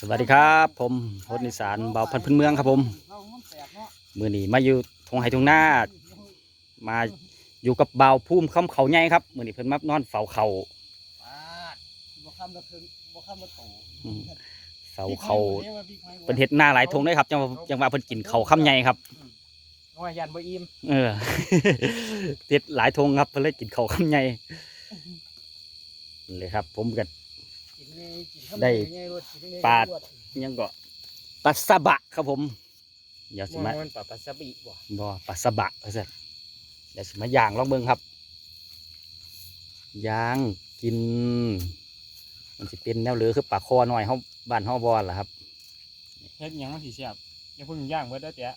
สวัสดีครับ ผมพลนิสานเบาพันธุ์พื้นเมืองครับผมมือนี้มาอยู่ทงไห้ทงหน้า มาอยู่กับเบาวพุ่มคำเขาใหญ่ครับมือนี้เพิ่นมานอนเฝ้าเขาปาดบ่คำละถึงบ่คำละโตอืมเฝ้าเขาเป็นเห็ดหน้าหลายทงเลยครับจังว่าจังว่าเพิ่นกินเขาวคำใหญ่ครับว่ายันบ่อิ่มเออเห็ดหลายทงครับเพิ่นเลยกินเขาวคำใหญ่เลยครับ ผมกันกิน ไงกินข้าวได้ไงรสกินไงปาดรสยังก็ปัสสบะครับผม เดี๋ยวสิมามันปลาปลาซาบิบ่บ่ปัสสบะว่าซั่นเดี๋ยวสิมาย่างลองเบิ่งครับย่างกิน มันสิเป็นแนวเหลือคือปลาคอหน่อยเฮาบ้านเฮาบ่ล่ะครับ เฮ็ดหยังมันสิเสียบอย่าเพิ่งย่างเบิดเด้อเจ๊ะ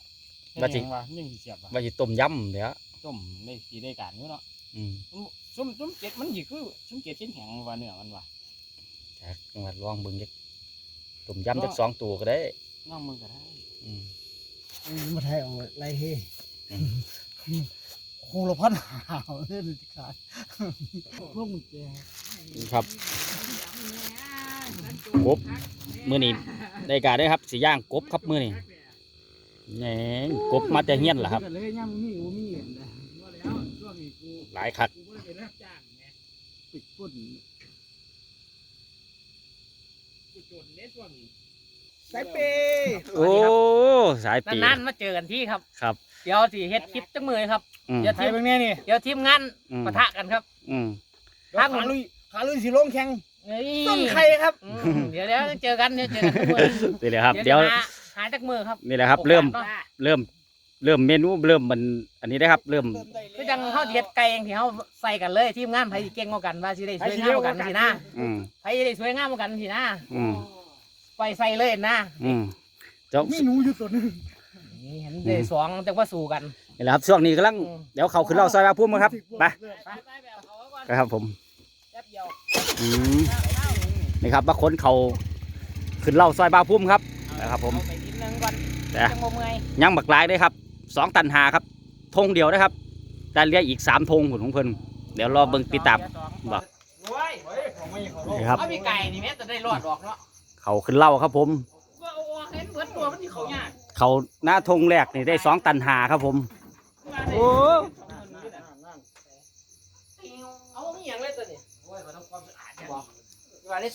เฮ็ดว่าหสิยังวะยังสิเสียบวะว่าสิต้มยำเดี๋ยวต้มได้สิได้การอยู่เนาะอืม ซุ่มซุ่มเจ็ดมันสิคือซุ่มเจ็ดชิ้นแข็งว่าเนื้อมันวะ จักจังหวัดลองเบิ่งจักต้มยำจักสองตัวก็ได้น้องมึงก็ได้อืมอืมมาไทยเอาไรเฮอืมคงละพันหาวเล่นสิขาดพวกมึงแกนี่ครับกบมื้อนี้ได้การได้อครับสิย่างกบครับมื้อนี้แหน่กบมาแต่เฮียนล่ะครับเลยยังมีบ่มีอันใดว่าแล้วช่วงนี้กูหลายคักกูบ่ได้ไปรับ จ้างแหมปิดปุ่นกูจนเด้ช่วงนี้สายเปย์โอ้สายปีนานๆมาเจอกันที่ครับ ครับ เดี๋ยวสิเฮ็ดคลิปจังมือครับ อืม เดี๋ยวไททียมเบิ่งแน่นี่เดี๋ยวทีมงานอืมปะทะกันครับอืมครับขาลุยขาลุยสิลงแข่งเอ้ยต้นไข่ครับอืมเดี๋ยวเดี๋ยวเจอกันเดี๋ยวเจอกันทุกมือ นี่แหละครับ เดี๋ยวจะหาหาจักมือครับนี่แหละครับ เริ่มโอกาสเนาะเริ่ม เริ่มเมนูเริ่มมันอันนี้ได้ครับ เริ่มคือจังเฮาสิเฮ็ดไก่เองที่เฮาใส่กันเลยทีมงานไผสิเก่งกว่ากันว่าสิได้สวยงามกว่ากันสินะอืมไผสิได้สวยงามกว่ากันสินะอืมไปใส่เลยนะอืมเจ้ามีหนูอยู่ตัวหนึงนี่เห็นได้สองจังว่าสู้กันนี่แหละครับช่วงนี้กำลังอืมเดี๋ยวเขาขึ้นเราซอยมาพุ่มกันครับไปไปไปแบบเขาก่อนไปครับผมแป๊บเดียวอืมนี่ครับบางคนเขาขึ้นเราซอยบาพุ่มครับนะครับผมเอาไปนิดนึงก่อนแต่จังบ่เมื่อยยังบักหลายเลยครับ สองตันหาครับธงเดียวนะครับแต่เหลี้ยอีกสามธงหุ่นของเพิ่นเดี๋ยวรอเบิ่งติดตามบ่โอ้ยนี่ครับเอาพี่ไก่นี่แม่จะได้รอดดอกเนาะเขาขึ้นเล่าครับผมว่าเอาเห็นเบิดตัวมันที่เขายากเขาหน้าธงแรกนี่ได้สองตันหาครับผมโอ้เอามีอย่างเลยตัวนี้โอ้ยมันต้องความสะอาดบอก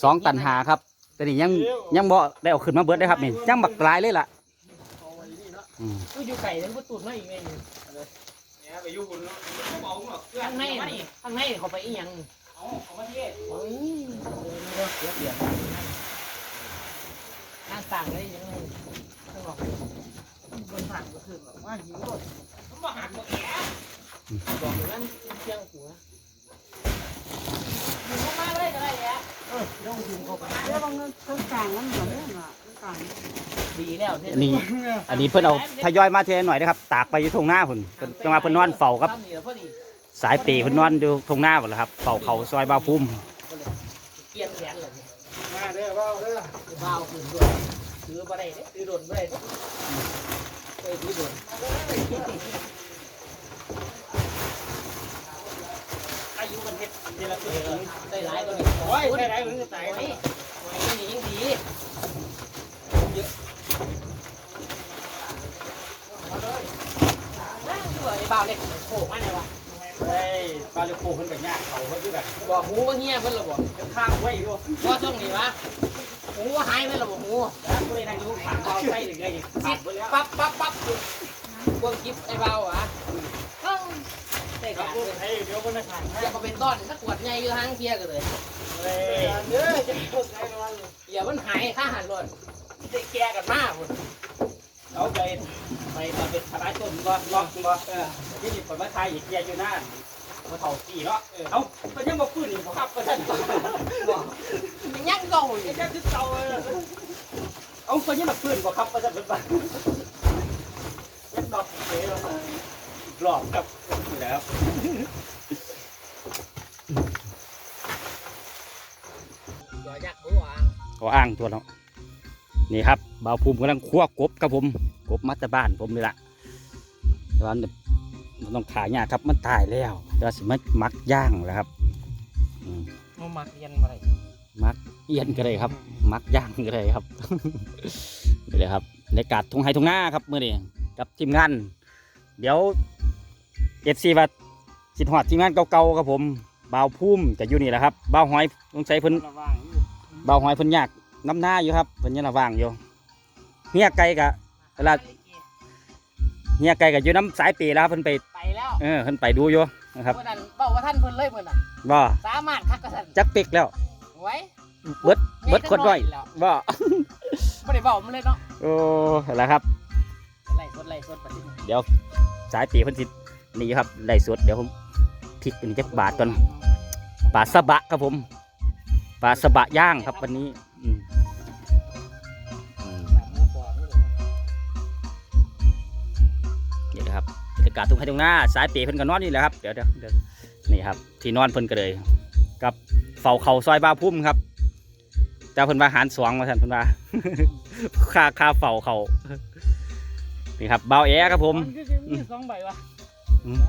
สองตันหาครับ แต่นี่ยังยังบ่ได้เอาขึ้นมาเบิดได้ครับนี่ยังบักหลายเลยล่ะ อืมตู้อยู่ไก่นั้นก็ตูดมาอีกไงนี่เนี่ยไปอยู่คุณเนาะเขาบอกหรอกเพื่อข้างในนี่ข้างในเขาไปอีหยังเอาเอามาเทศเฮ้ยเดี๋ยวเดี๋ยวเดี๋ยวนั่งต่างเลยยังไงต้องบอกบนผ่านก็คือแบบว่าหิวรถมันบ่หักบ่แก่บอกอยู่นั่นเชียงหัวมึงเข้ามาเลยก็ได้แหละ ต้องถึงเข้าไปแล้วบางเงินเครื่องกลางมันเหมือนเนี่ยน่ะเครื่องกลางดีแล้วเท่อันนี้อันนี้เพิ่นเอาทยอยมาเทหน่อยนะครับ ตากไปอยู่ทงหน้าพุ่นเพิ่นจังว่าเพิ่นนอนเฝ้าครับทำดีแล้วพอดีสายปีเพิ่นนอนอยู่ทงหน้าพุ่นแหละครับเฝ้าเขาซอยบาพุ่มเปลี่ยนแผนเลยมาเด้อเว้าเด้อเบาขึ้นด้วยถือบ่ได้เด้ถือโดนบ่ได้เด้เคยถือโดน อายุมันเฮ็ดเจริญ เออ ได้หลายกว่านี้โอ้ยได้ได้มึงจะตายโอ้ยโอ้ยนี่ยังดีเยอะนั่งด้วยไอ้เบาเนี่ยโขกมาไหนวะเฮ้ยปลาลูกปูเพิ่นก็ยากเขาเพิ่นคือกันบอกหูว่าเงี้ยเพิ่นหรอบ่ข้างไว้อยู่ว่าช่วงนี้วะหูว่าหายไปหรอบ่หูแล้วก็เลยนั่งอยู่ข้างเบาใส่ถึงได้สิบปั๊บปั๊บปั๊บพวกกิ๊บไอ้เบาอะ เตะขาดเลยให้เดี๋ยวคนละทางอย่ามาเป็นต้อนสักขวดใหญ่อยู่ทางเทียกันเลยเฮ้ยเด้อจะเข้าใจนอนอย่ามันหายค่าหันรถได้แก่กันมากเอาไปไปมาเป็นทลายต้นบ่ล็อกบ่เออที่นี่เปิดมาทายอีกเกียร์อยู่หน้ามาเท่ากี่เนาะเอ้ามันยังบ่ฟื้นอีกบ่ครับว่าซั่นบ่มันยังเก่าอยู่แค่คือเก่าเออเอาเพิ่นยังมาฟื้นบ่ครับว่าซั่นเพิ่นว่ายังดอกเสียแล้วหลอกครั บนี่แหละครับตัวยักษ์หัวก็อ้างตัวเนาะนี่ครับบ่าวภูมิกำลังคั่วกบครับผมกบมาจากบ้านผมนี่ล่ะตอนนี้มันต้องขายยากครับมันตายแล้วเดี๋ยวสิมามักย่างแล้วครับอืมมันมักเย็นมาเลยมักเอียนก็ได้ครับ มักย่างก็ได้ครับนี่เลยครับในกาดทงไฮทงหน้าครับเมื่อนี้กับทีมงานเดี๋ยว เอฟซีว่าสิทหอดทีมงานเก่าๆครับผมบ่าวพุ่มกับอยู่นี่แหละครับบ่าวหอยต้องใช้เพิ่นระว่างอยู่บ่าวหอยเพิ่นยากน้ำหน้าอยู่ครับเพิ่นยังระว่างอยู่เฮียไก่กะเวลาเฮียไก่กะอยู่น้ำสายปีแล้วครับเพิ่นไปไปแล้วเออเพิ่นไปดูอยู่นะครับเมื่อนั้นบอกว่าท่านเพิ่นเลยเมื่อนั้นบ่สามารถคักกระสันจักปิกแล้วไว้เบิดเบิดคนไว้แล้วบ่ไม่ได้บอกมันเลยเนาะโอ้แล้วครับไล่สดไล่สดปฏิทินเดี๋ยวสายปีเพิ่นสิ นี่ครับไล่สดเดี๋ยวผมพลิกอันนี้จักบาทก่อนปลาสะบะครับผมปลาสะบะย่างครับวันนี้อืมอืมนี่นะครับบรรยากาศทุ่งไร่ทุ่งนาสายเปีเพิ่นก็นอนนี่แหละครับเดี๋ยวเดี๋ยวนี่ครับ ที่นอนเพิ่นก็เลย กับเฝ้าเขาซอยบ้าพุ่มครับแต่เพิ่นว่าหารสวงมาท่านเพิ่นว่าค่าค่าเฝ้าเขานี่ครับเบาแอครับผมสองใบวะ อืม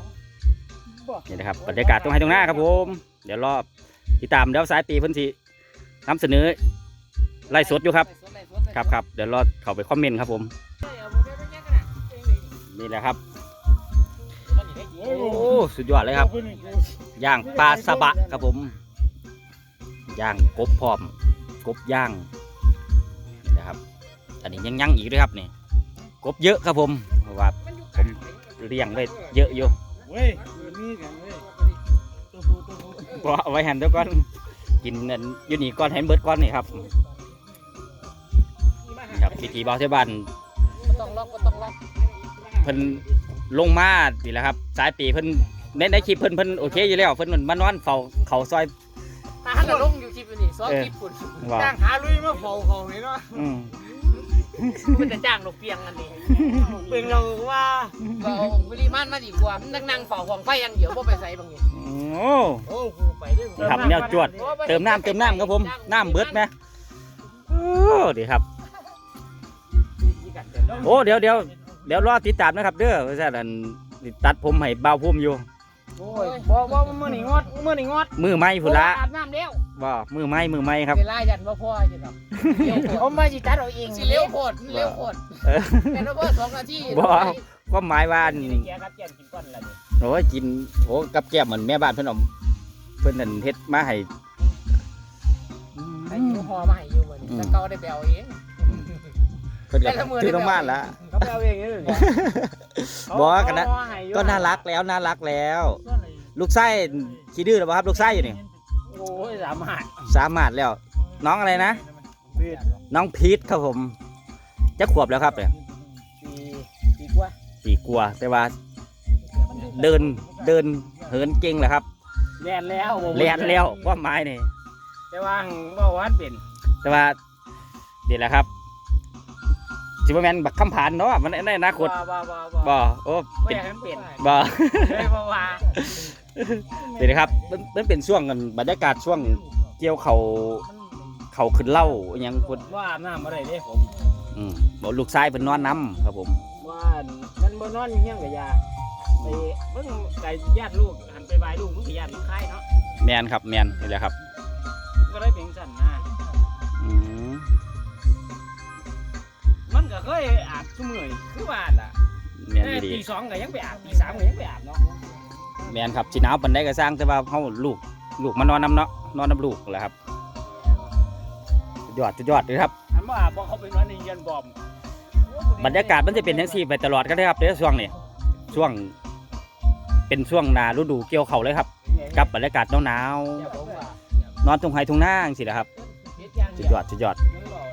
นี่นะครับบรรยากาศตรงไฮตรงหน้าครับผม เดี๋ยวรอบติดตามเดี๋ยวสายปีเพิ่นสินำเสนอไล่สดอยู่ครับ ครับครับเดี๋ยวรอเข้าไปคอมเมนต์ครับผม นี่แหละครับ โอ้สุดยอดเลยครับย่างปลาสะบะครับผมย่างกบพร้อม กบย่างนะครับ อันนี้ยังยังอีกด้วยครับนี่ กบเยอะครับผมว่า เลี้ยงไว้เยอะอยู่เว้ยมีกันเว้ยตัวผู้ตัวผู้ก็เอาไว้หันเดี๋ยวก่อนกินนั่นอยู่นี่ก่อนให้มันเบิดก่อนนี่ครับนี่ครับพิธีบ่าวเทบ้านบ่ต้องล็อกก็ต้องล็อกเพิ่นลงมานี่แหละครับ สายปีเพิ่นในในคลิปเพิ่นเพิ่นโอเคอยู่แล้วเพิ่นมันมานอนเฝ้าเขาซอยหาหันลงอยู่คลิปอยู่นี่สองเออคลิปพุ่นว่าจ้างหาลุยมาเฝ้าเขานี่เนาะอื มมันจะจ้างนกเปียงกันนี่เป็นเราว่าก็เอาปริมาณมาดีกว่ามันนั่งนั่งเฝ้าของไฟอย่างเดียวบ่ไปใส่บางอย่างโอ้โอ้ผู้ไปเด้อนี่ครับแนวจวด เติมน้ำเติมน้ำครับผมน้ำเบิดไหมโอ้ดีครับ โอ้เดี๋ยวเดี๋ยวเดี๋ยวรอติดตามนะครับ เด้อว่าซั่นอันสิตัดผมให้บ่าวพุ่มอยู่ โอ้ยบ่บ่มื้อนี้งดมื้อนี้งดมือไม้พุ่นละอาบน้ำแล้วบ่มือไม้มือไม้ครับ เวลายันบ่พออยู่ครับเร็วโพดเอามาสิตัดเอาเองสิเร็วโพดเร็วโพดเออ เป็นว่าเพิ่นสองนาทีบ่เอาความหมายว่าอันนี่แกครับแกนกินก้อนละนี่โอ้ยกินโอ้กับแก้มเหมือนแม่บ้านเพิ่นเอาเพิ่นนั่นเฮ็ดมาให้ไอ้ยูฮอมาให้อยู่มื้อนี้แต่เก่าได้แปลเอง เพิ่นก็แต่ละมื้อถือลงมาละเขาไปเอาเองนี่เลยบอกว่ากันนะก็น่ารักแล้วน่ารักแล้ว ลูกไส้ขี้ดื้อหรือเปล่าครับ ลูกไส้อยู่นี่โอ้ยสามารถสามารถแล้ว น้องอะไรนะปีดน้องพีทครับผมจะขวบแล้วครับเนี่ยปีปีกว่าสี่กลัวแต่ว่า เดินเดินเหินเก่งแหละครับแล่นแล้วบ่เลียนแล้วความหมายนี่แต่ว่าบ่ว่าเป็น แต่ว่าเดี๋ยวแหละครับ สิบแมนบักคำผ่านเนาะมันในอนาคตบ่บ่บ่บ่โอ้ไม่เป็นอยากให้มันเป็นบ่ เลยบ่ว่าเดี๋ยวนะครับมันมันเป็นช่วงกันบรรยากาศช่วงเกี่ยวเขาเขาขึ้นเหล่าอหยังคนว่าอาบน้ำบ่ได้เด้ผมอืมบอกลูกชายเป็นนอนน้ำครับผมว่ามันบ่นอนอยู่เฮียงกับยาไปเบิ่งไก่ญาติลูกหันไปบายลูกมึงก็ญาติมันคายเนาะแมนครับแมนนี่แหละครับก็เลยเป็นสั่นนะอืมมัน ก็เคยอาบซุมื้อนี่คือว่าล่ะแมนแต่ดีตีสองก็ยังไปอาบตีสามก็ยังไปอาบเนาะๆแมนครับสิหนาวปันได้ก็สร้างแต่ว่าเขาลูกลูกมานอนน้ำเนาะนอนน้ำลูกแหละครับสุดยอดสุดยอดเลยครับ อันบ่อาบบ่เขาเป็นวันนี้เย็นบอมบรรยากาศมันจะเป็นทั้งสี่ไปตลอดก็ได้ครับเดี๋ยวช่วงนี้ช่วง เป็นช่วงหนาฤดูเกี่ยวเขาวเลยครับ กับบรรยากาศหนาวอย่าบอกว่าๆนอนตรงไฮตรงหน้าสิแหละครับสุดยอดสุดยอดโอ้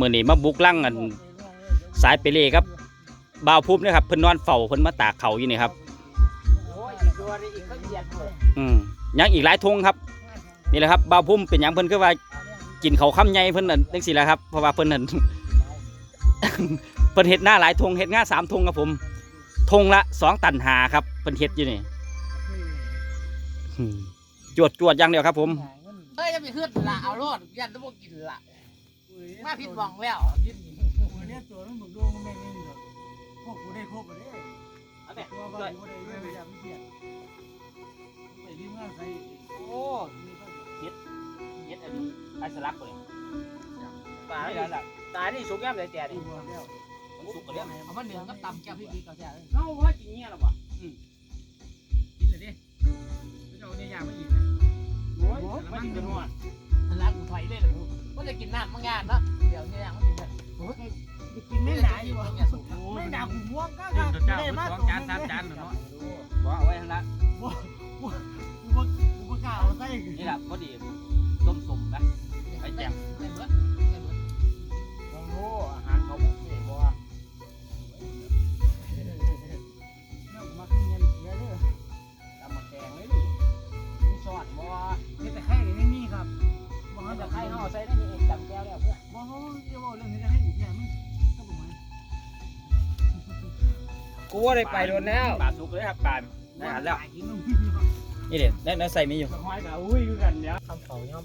มือนี้มาบุกลั่งกันสายเปเล่ครับบ่าวพุ่มนะครับเพิ่นนอนเฝ้าเพิ่นมาตากเขาอยู่นี่ครับอืมยังอีกหลายทงครับ นี่แหละครับบ่าวพุ่มเป็นยังเพิ่นคือว่ากินเขาวคำใหญ่เพิ่นนั่นจังซี่แหละครับเพราะว่าเพิ่นนั่นเพิ่นเฮ็ดหน้าหลายทงเฮ็ดง่าสามทงครับผมทงละสองตันหาครับเพิ่นเฮ็ดอยู่นี่จวดจวดอย่างเดียวครับผมเฮ้ยจะไปขึ้นละเอารอดยันต้องกินละ มาผิดหวังแล้วเนี่ยตัวนั้นมึงดูมันแม่งนี่พวกกูได้ครบเลยอเอาแม่ตัวบ้านบ่ได้ไม่อยากเปลี่ยนไปรีบงานใส่โอ้เฮ็ดเฮ็ดอันไอ้สลักเลยปลาไม่ได้ละตายนี่สุกย่ำเลยแก่ดิตัวแล้วมันสุกกว่าเดิมเอามาเหนือกับตำแก้วพี่พี่กับแก้วเฮาว่ากินเงี้ยหรอวะกินเลยดิไม่เอาเนี่ยยาไม่อีกนะโอ้ยมากินกันหม ดมันรักกูไฟได้เลยก็จะกินน้ำบางอย่างเนาะเดี๋ยวเนี่ยมันกินเลยกินไม่หนาอยู่บ่บ่เนี่ยสูงไม่หนาหูม่วงก็กินตัวเจ้าได้มาสองจานสามจานเนาะบ่เอาไว้ข้างละกูบ่กูบ่กล้าเอาใส่นี่แหละพอดีต้มสมนะไอ้แจ่ม กูว่าได้ไปโดนแล้วปลาสุกเลยครับปลาได้หันแล้วกินนมนี่เด็ดได้ได้ใส่มีอยู่สหอยกับอุ้ยคือกันเนี่ยคำเขาย่อม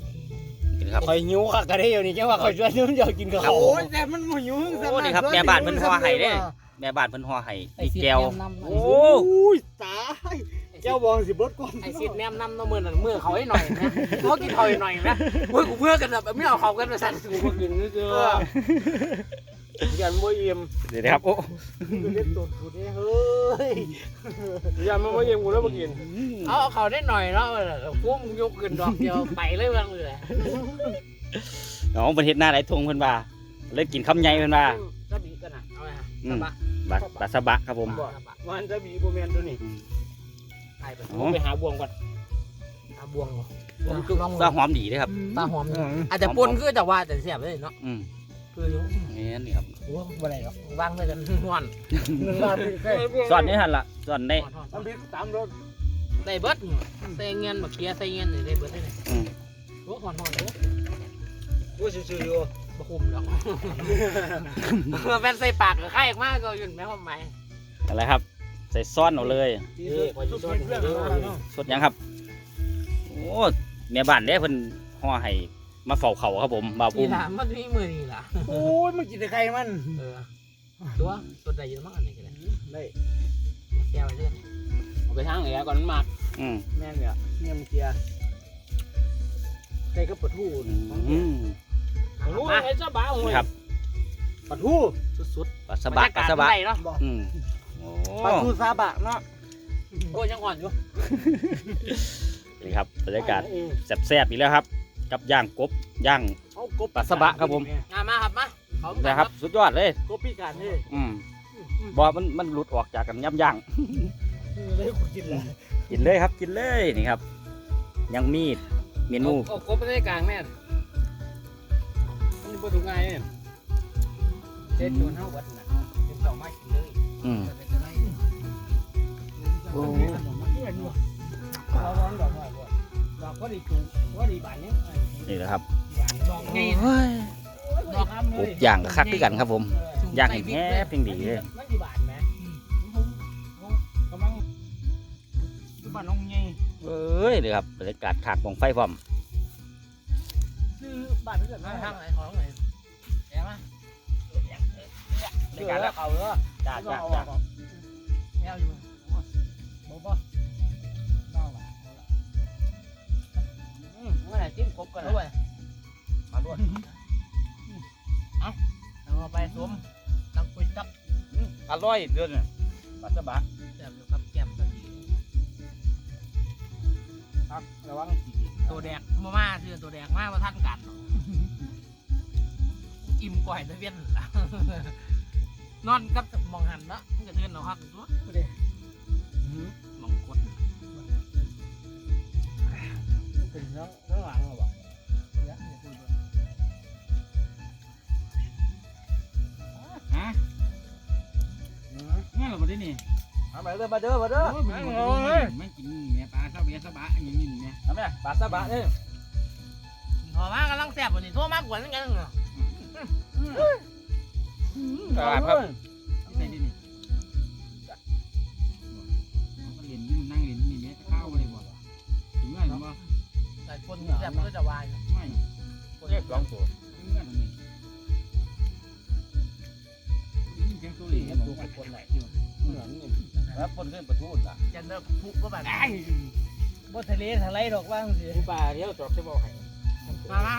กินครับคอยหิวค่ะก็ได้อยู่นี่จังว่าคอยชวนนุ่มอยากกินกับครับเขาผมโอ้ยแต่มันบ่ยุ่งโอ้นี่ครับแม่บ้านเพิ่นห่อให้เด้แม่บ้านเพิ่นห่อให้อีแก้วโอ้โอ้ยตายเจ้าบองสิเบิดก่อนไอ้ซิดแนมน้ำน้ำมือนั่นมือเขาให้หน่อยนะเขากินเขาให้หน่อยนะเมื่อกูเมื่อกันแบบไม่เอาเขากันมาสั่นกูก็กินนี่เจ้า ยันบ่อิ่มเดี๋ยวนะครับโอ้เล่นตัวกูนี่เฮ้ยยันมันบ่อิ่มกูแล้วบ่กินเอาเขาได้หน่อยเนาะพุ่มยกขึ้นดอกเดียวไปเลยเรื่องเลยน้องเพิ่นเฮ็ดหน้าไหลทงเพิ่นว่าเลยกินคำใหญ่เพิ่นว่าก็บีกันนะเอาไงอืสมบะบักปลาสบะครับผมมันจะบีบ่แม่นตัวนี้ไปไปโอ้ไปหาบวงก่อนอาบวงเหรอปลาหอมดีเด้อครับตาหอมอาจจะปนคือแต่ว่าแต่เสียบเลยเนาะ อืมคือนี่นี่ครับโอ้บ่ได้หรอกวางไปกันงอนสอนนี่หั่นล่ะสอนได้มันพริกสามรสได้เบิดใส่เงินบักเกียใส่เงินได้เบิดได้เลยอืมโอ้หอนหอนโอ้กูซื่อๆอยู่บ่คุมดอกแม่นใส่ปากก็ไข่มากก็ยุ่นแม่ความหมายอะไรครับ ใส่ซ้อนเอาเลยนี่พอสิซอสเรื่องเนาะ สดยังครับ โอ้แม่บ้านเด้เพิ่นห่อให้ มาเฝ้าเขาครับผมบ่าวนี่พุ่มล่ะมันมีมือนี่ล่ะโอ้ยมันกินแต่ไข่มันเออตัวตัวใดอยู่มั้งอันนี้ก็ได้ได้แก้วไปเรื่อยเอาไปทางไหนก่อนมันมักอืมแม่นเนี่ยเนี่ยมันเกียร์ใส่กับปลาทูอืมรู้ไอ้เจ้าบ้าหวยครับปลาทูสุดปลาๆสบะปลาสบะบรรยกศมันได้เนาะอืมโอ้ปลาทูซาบะเนาะโอ้ยยังอ่อนอยู่นี่ครับบรรยากาศแซ่บๆอีกแล้วครับ กับย่างกบย่าง เอากบปลาสบะครับผมงามาครับมาเขานะครับ สุดยอดเลย กบพิการนี่อืมบอมันมันหลุดออกจากกันย่ำย่างเลยกูกินเลยกินเลยครับกินเลยนี่ครับ ยังมีดเมนูเอากบไปได้กลางแม่มันบ่ถูกง่ายเนี่ยเจ็ดโดนเฮาวัดน่ะเป็นสองไม้กินเลยอืมโอ้เราร้อนดอกว่า ดอกพอดีจุพอดีบานนี้นี่แหละครับดอกไงไงดอกกบย่างก็คักด้วยกันครับผมย่างเห็นแฮบเพียงดีเลยมันดีบานไหมกำลังอยู่บ้านน้องไงเอ้ยเดี๋ยวครับบรรยากาศขากของไฟพร้อมซื้อบ้านเพื่อนมามาทาทางงไหนของไหนแย่มาในการแล้วเขาเออจ้าจ้าจ้า ร่อยเดือนน่ะปลาสบะแซ่บอยู่กับแก้มกันดีครับระวังตัวแดกมามาคือตัวแดกมามาท่านกันอิ่มก่อยตะเวียนล่ะนอนกับ งั้นเหรอบ่ได้นี่เอาไปเด้อมาเด้อมาเด้อโอ้ยมันกินบ่ได้มันกินแม่ปลาซาเบียซาบะอย่างนี้แม่ทำไมปลาสบะเนี่ยพอมากำลังแซ่บกว่านี้ทั่วมากกว่านั้นกันเหรอครับใส่ดินี่มันเล่นอยู่นั่งเล่นนี่แม่ข้าวบ่ได้บ่ถึงว่าบ่แต่คนแซ่บก็จะวายไม่เรียกสองตัวถึงว่าตรงนี้ยิงเสียงตัวเล่นดูบ่คนไหนอยู่เหมือน แล้วคนขึ้นประทุนล่ะยันเลิกพุกก็แบบบ่ทะเลทลายดอกว่างสิป่าเที่ยวจอบจะบอกให้มามา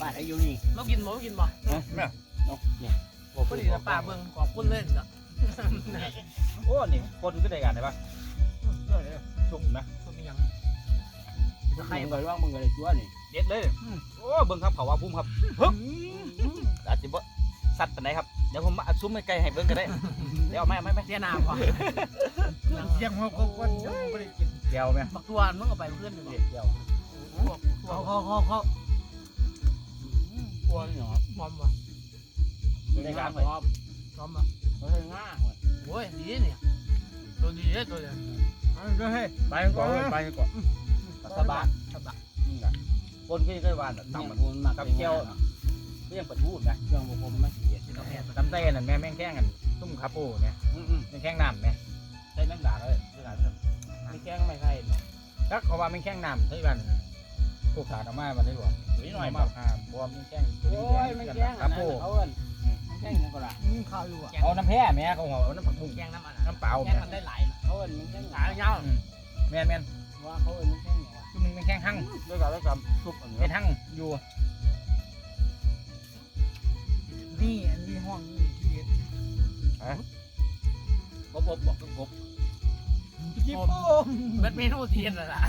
ป่าอายุนี่เรากินบ่กินบ่เนี่ยบอกพอดีป่าเบิ่งขอบคุณเลยเนาะโอ้นี่คนก็ได้กันได้ปะชุ่มนะก็มียังใครบอกว่ามึงอะไรตัวนี่เด็ดเลยโอ้เบิ่งครับเขาว่าพุ่มครับฮึบอาจจะบ่สัตว์ปานใดครับ ดี๋ยวผมมาซุ้มใกล้ๆให้เบิ่งก็ได้ เดี๋ยวเอาไม่ไม่ไม่เสียน้ำก่อนเสียงหัวก็คนบ่ได้กินเดี๋ยวแม่บักทัวมึงก็ไปเพื่อนอยู่บ่เดี๋ยวพวกทัวเขาเขาเขาเขากลัวนี่เหรอมอมบ่ในการพร้อมพร้อมบ่เขาเลยง่าหัวโอ้ยดีเนี่ยตัวดีเลยตัวเดียวเอาก็ให้ไปก่อนไปก่อนสบายสบายนี่ล่ะคนก็ได้วานต่ำมันมันมากับเจียว เรียกประทุนนะเครื่องบุกผมไม่เสียเราแพ้ตำเต้นั่นแม่แม่งแข้งกันซุ่มคาโป้เนี่ยอืมอืมแม่งแข้งน้ำแม่ใช้แม่งด่าเลยใช้ด่าเลยไม่แข้งไม่ใครเนาะถ้าเขาว่าแม่งแข้งน้ำใช่กันพวกสารออกมามันได้หรอหรือหน่อยมากอ่าบวมแม่งแข้งโอ้ยไม่แข้งคานะโป้เขาเอิ้นไม่แข้งยังก็ละมึงข้าวอยู่อะเอาน้ำแพ้แม่เขาหัวเอาน้ำผักบุ้งแกงน้ำมันน้ำเปล่าแกแม่งมันได้หลายเขาเอิ้นไม่แข้งหลายยาวแม่นแม่นว่าเขาเอิ้นไม่แข้งอย่างวะคือมึงแม่งแข้งหั่งด้วยกันด้วยกันทุบอันไอ้นี้หั่งอยู่ นี่อันนี้ห้องนี่ที่เด็ดกบกบบอกกบจิ๊บโป้มเป็นเมนูเทียนน่ะล่ะ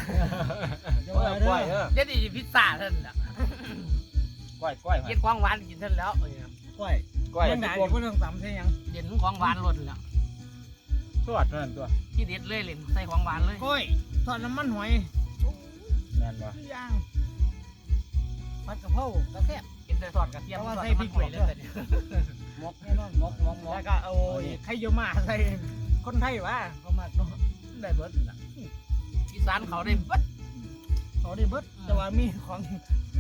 จะก้อว่ายเด้ก้ออยเออเย็ดดีพิซซ่าเท่านั้นน่ะก้อยก้อยเย็ดของหวานกินเท่านั้นแล้วก้อยก้อยยังได้อยู่บ่ต้องตำใช่ยังเย็นของหวานรสแล้วสวดนั่นตัวที่เด็ดเลยเล่นใส่ของหวานเลยก้อยทอดน้ำมันหอยแม่นบ่ย่างผัดกะเพรากระแทกกิ นแต่ทอดกระเทียมทอดน้ำมันหอยเลยแต่เนี่ยมกแน่นอนมกมกมกแล้วก็เอาไข่เยี่ยวมาใส่คนไทยวะเขามากเนาะได้เบิดน่ะอีสานเขาได้เบัดเขาได้เบิดแต่ว่ามีของ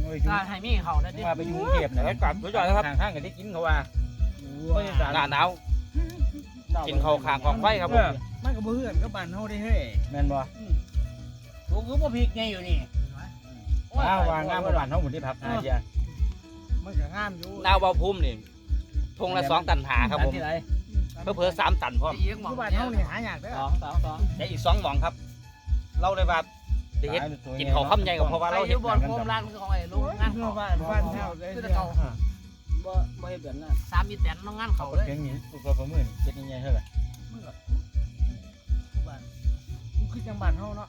โอ้ยถ้าให้มีเขาได้ดิมาไปอยู่กรุงเทพเนี่ยกลับสุดยอดครับทางข้างกันที่กินเขาว่าหน้าหนาวกินข้าวขางกองไฟครับผมมันก็บ่เฮือนก็บ้านเฮาได้เฮ้ยแม่นบ่กูคือบ่พริกไงอยู่นี่ว้าววางงามบ้านเฮาหมดที่พักอาเจีย มันก็งามอยู่ดาวเบาพุ่มนี่ทงละสองตันหาครับผมที่ไหนเพื่อเพื่อสามตันพร้อมจะเอียงหมอที่งบ้านเนี่ยเฮานี่หายากเด้สอองสองสองได้อีกสองหมองครับ เราเลยว่าได้เฮ็ดกินข้าวค่ำใหญ่กับเพราะว่าเราเราอเฮ็ดยู่บนโคมร้านคือของไอ้ลุงงานเมื่เขาอบ้านบ้านเฮาได้คือเด้แต่อเขาบ่บ่เฮ็ดแบบนั้นสามอีแตนน้องงานเขาเลยเพียงนี้ตัวประมือเฮ็ดยังไงเท่าไหร่บ้านมันคือจังบ้านเฮาเนาะ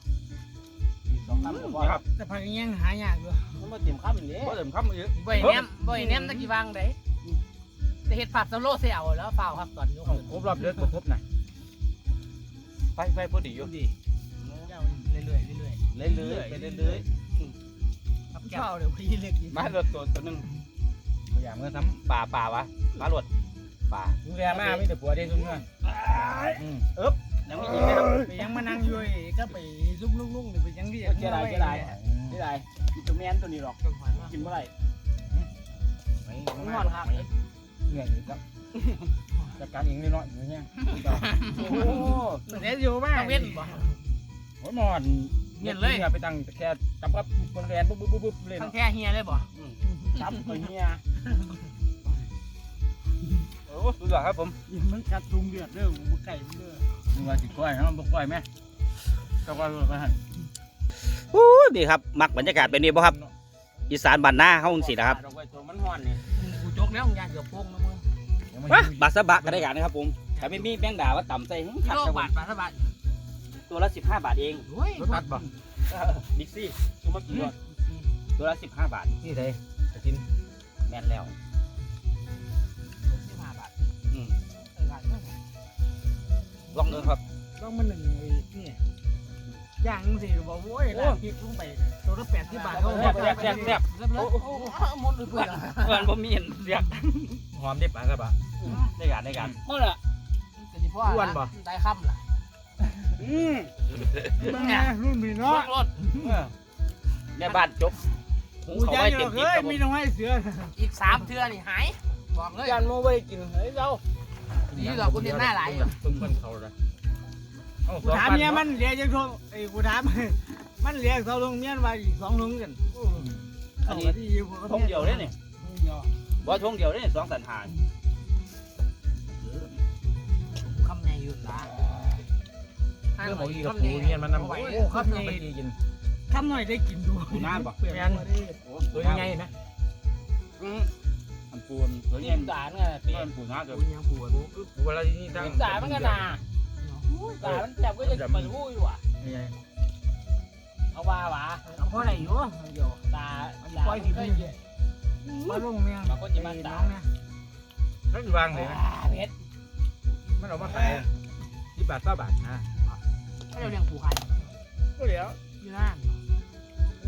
สองคำก็พอครับแต่พักยังหายากอยู่มันบ่เต็มคำนี่บ่เติมค่ำอีกบ่อยแนมบ่อยแนมตะกี้วางได้แต่เฮ็ดผัดสโลเซลแล้วเปล่าครับตอนนี้ครบรอบเดือนบ่ครบน่ะไปไปพอดีอยู่ดีเรื่อยๆเรื่อยเรื่อยๆไปเรื่อยๆครับแก้วเช้าเดี๋ยวพี่เล็กกินๆมารถตัวตัวนึงบ่อยากเมื่อซ้ำป่าป่าวะมารถป่าดูแลมามีแต่ผัวเด้ซุ่มเมื่ออืมเอ๊บ ยังมีอีกไหมครับไปยังมานั่งอยู่อีกก็ไปลุกลุกๆๆนี่ไปยังที่เจ๊ได้เจ๊ได้นี่ได้กินตัวแมนตัวนี้หรอกกินเมื่อไหร่ไม่มันไม่นอนครับเหนื่อยอีกแล้วจัดการเองนิดหน่อยอย่างเงี้ยโอ้โหเดี๋ยวอยู่บ้าต้นองเว้นบ่โอ้ยมอนไปตั้งแค่จับกับคนแรนปุ๊บปุ๊บปุ๊บเลยทั้งแค่เฮียเลยบ่จับตัวเนี้ย อ้สุดยอดครับผมมันกัดทุงเดือดเด้อบ่ไก่เด้อมึงว่าสิก้อยนะบ่ก้อยไหมก็ก้อยมาหั่นอู้ดีครับ มักบรรยากาศแบบนี้บ่ครับ อีสานบ้านนาเฮาจังซี่นะครับดอกไม้ตัวมันฮ้อนนี่กูจกแล้วยางเกือบโป่งนะมึงวะบาสบะก็ได้กันนะครับผมถ้าไม่มีแบงดาว่าต่ำใส่หึกิขัดโลครับผบามทบาทบาทตัวละ15บาทเองโอ้ยรถตัดบ่บิ๊กซี่ตัวมากี่รถตัวละ15บาทนี่ไดจะกินแม่นแล้ว ลองดูครับต้องมาหนึ่งไอ้นี่ย่างสิบอกโอ้ยลากพริกลงไปตัวละ80บาทเขาแซ่บแซ่บแซ่บแซ่บเรียบร้อยโอ้โหหมดเลยเพื่อนเพื่อนผมมีเห็นเสียกหอมได้ปะครับปะได้การได้การเมื่อล่ะจะดีพ่อได้ค่ำล่ะอืมมึงไงรุ่นพี่รเนาะถรถแม่บ้านจบหุงกูเขาใจไว้อเต็ยู่มที่เฮ้ยครับผมีมน้องให้เสืออีกสามเทือนี่หายบอกเลยยันโมไว้กินเฮ้ยเจ้า นี่เหรอคุณเห็นหน้าหลายอยู่ ตุ้มกันเขาเลยกูถามเมียมันเหลือจังทงไอ้กูถาม มันเหลือเท่าลงเมียนว่าอีกสองลงกันอันนี้ทงเดียวได้นี่บ่ทงเดียวได้นี่สองสันหานคำใหญ่อยู่นะเรื่องของอีกับปูเนี่ยมันนำโอ้ครับนี่ไปกินทำหน่อยได้กินดูปูน้าบ่เปลี่ยนตัวดิตัวยังไงนะอั นปูนตัวเรีนี้ยนด่าเนี่ยเปลี่ยนปูน้าเดี๋ยวปูยังปูปูปูอะไรนี่ตั้งด่ามันก็ด่าด่ามันจับก็จะมาพูดอยู่อะนี่ไงเอาว่าหวะเอาเพราะอะไรอยู่เดี๋ยวด่าด่าปล่อยมันทีก็วีมาลงเมียบางคนจะมาด่าน้องเนี่ยนั่นวางเลยนะเพชรมันเอามาขายที่บาทต่อบาทนะให้เราเลี้ยงปูไข่ก็เดี๋ยวอยู่นั่น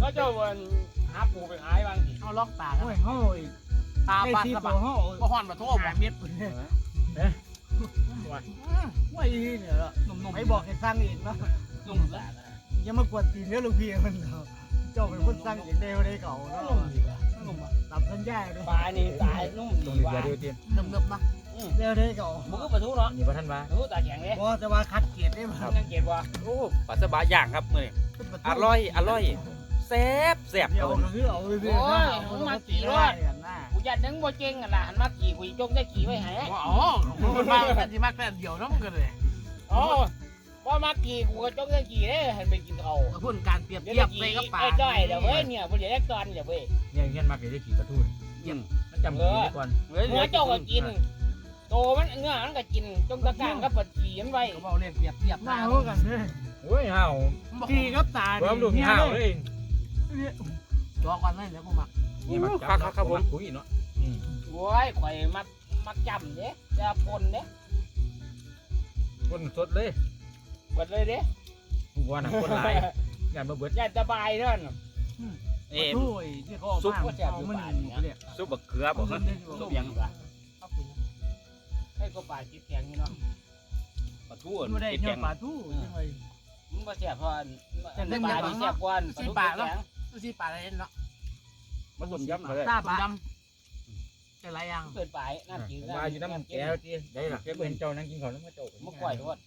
ก็จะวันหาปูไปขายบางทีเอาล็อกตาโอ้ยเฮ้ย ตาได้ปลาที่สะตับัวดเฮ้ก็ห่อนมาโทษหาเม็ดปุ่นเนี่ยว่าอีเนี่ยหนุ่มๆให้บอกให้สร้างเองเนาะลุงด่าอย่ามากวนตีนเนื้อลูกพี่มันเนาะเจ้าเป็นคนสร้างเองได้ไม่ได้เก่าเนาะตับสัญญาด้วยปลานี่ตายนุ่มตรงดีนี้ว่ะเดียวเดียวเนิบเนิบๆนะเร็วได้เก่ามึงก็ประทุเนาะนี่พระท่านมารู้ตาแข็งเลยบ่แต่ว่าคัดเกียรติได้มายังเก็บว่ะโอ้ปลาสบะย่างครับมื้อนี้อร่อยอร่อยแซ่บแซ่บเดี๋คยรัวบผมก็คือเอาไปเรื่อยๆมันมาตีได้ กันนะกูยัดนึงบ่เก่งอะล่ะหันมากี่กูจงได้กี่ไว้ให้อ๋อมันมากแต่ที่มากแต่เดียวน้องกันเลยอ๋อพอมากี่กูก็จงได้กี่เด้หันไปกินเขาพูดการเปรียบเดี๋ยวเทียบกี่ไปกับปลาไอ้จ้อยเดี๋ยวเว้ยเนี่ยบ่ได้ตอนเดี๋ยวเว้ยเนี่ยเงี้ยมาเกิดได้ขี่กระทู้มันจำกี่ก่อนเนื้อเจ้าก็กินโตมันเนื้อมันก็กินจงตะกางก็ปัดขี่มันไว้เขาบอกเรียกเปรียบเทียบหน้าเท่ากันเลยโอ้ยห่าวตีกับตาความลูกห่าวเลยจอกันเลยแล้วกูมัก นี่มาจับคุยเนาะโว้ยข่อยมักมักจำเด้จะปนเด้คนสดเลยเบิดเลยเด้หัวหนักคนหลายงานมาเบิดอย่าสบายเด้อนเอ๊ะถ้วยที่เขาเอามาเอามันเนี่ยซุปบักเขือบ่ฮะซุปหยังให้ก็ปลาจิตแข็งนี่เนาะปลาทูมันไม่ได้ติดเนื้แกองปลาทูใช่ไหมมันบ่แซ่บเพราะอันปลาที่แซ่บกว่าปลาทูแข็งดูสิปลาอะไรเนาะ มันต้มยำมาเลยตาปลาดำจะไรยังเกินไปน่ากินมาอยู่น้ำแก้วที่ได้หรอเห็นเจ้านั่งกินข้าวน้ำมาเจ้ามุกก่อยทุกคน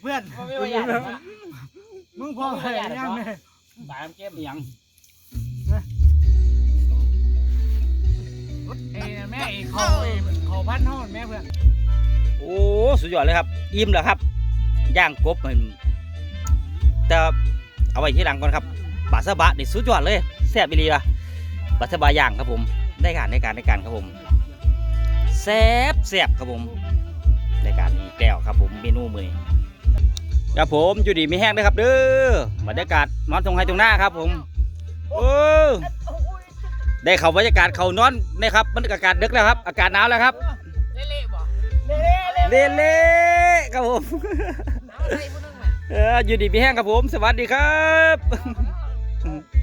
เพื่อนมันไม่ว่าอย่างนั้นมึงพออะไรยังไงปลาเจ็บยังเอ้แม่เขาเขาพันห้องแม่เพื่อนโอ้สุดยอดเลยครับอิ่มแล้วครับย่างกบมันแต่เอาไว้ที่หลังก่อนครับ ปลาสบะนี่สุดยอดเลยแซ่บอีหลีว่ะปลาสบะย่างครับผม ได้การได้การได้การครับผมแซ่บแซ่บครับผมได้การอีกแล้วครับผมเมนูมื้อนี้ครับผมอยู่ดีมีแห้งด้วยครับเด้อบรรยากาศนอนตรงไห้ตรงหน้าครับผมโอ้ได้เข้าบรรยากาศเขานอนนะครับบรรยากาศดึกแล้วครับ อากาศหนาวแล้วครับเละๆบ่เล่เล่ครับผมน้ำใส่ผู้นึงไหมเอออยู่ดีมีแห้งครับผม สวัสดีครับ mm.